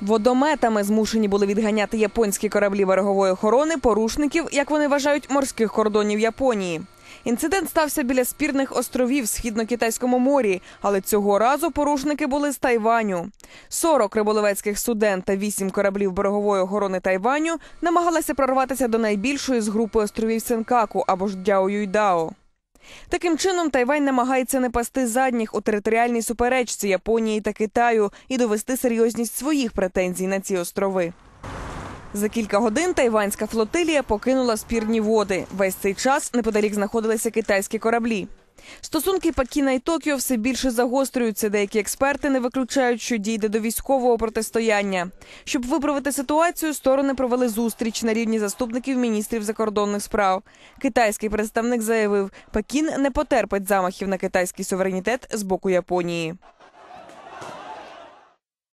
Водометами змушені були відганяти японські кораблі берегової охорони порушників, як вони вважають, морських кордонів Японії. Інцидент стався біля спірних островів в східно-китайському морі, але цього разу порушники були з Тайваню. 40 риболовецьких суден та 8 кораблів берегової охорони Тайваню намагалися прорватися до найбільшої з групи островів Сенкаку або ж Дяо-Юйдао. Таким чином, Тайвань намагається не пасти задніх у територіальній суперечці Японії та Китаю і довести серйозність своїх претензій на ці острови. За кілька годин тайванська флотилія покинула спірні води. Весь цей час неподалік знаходилися китайські кораблі. Стосунки Пекіна і Токіо все більше загострюються. Деякі експерти не виключають, що дійде до військового протистояння. Щоб виправити ситуацію, сторони провели зустріч на рівні заступників міністрів закордонних справ. Китайський представник заявив, Пекін не потерпить замахів на китайський суверенітет з боку Японії.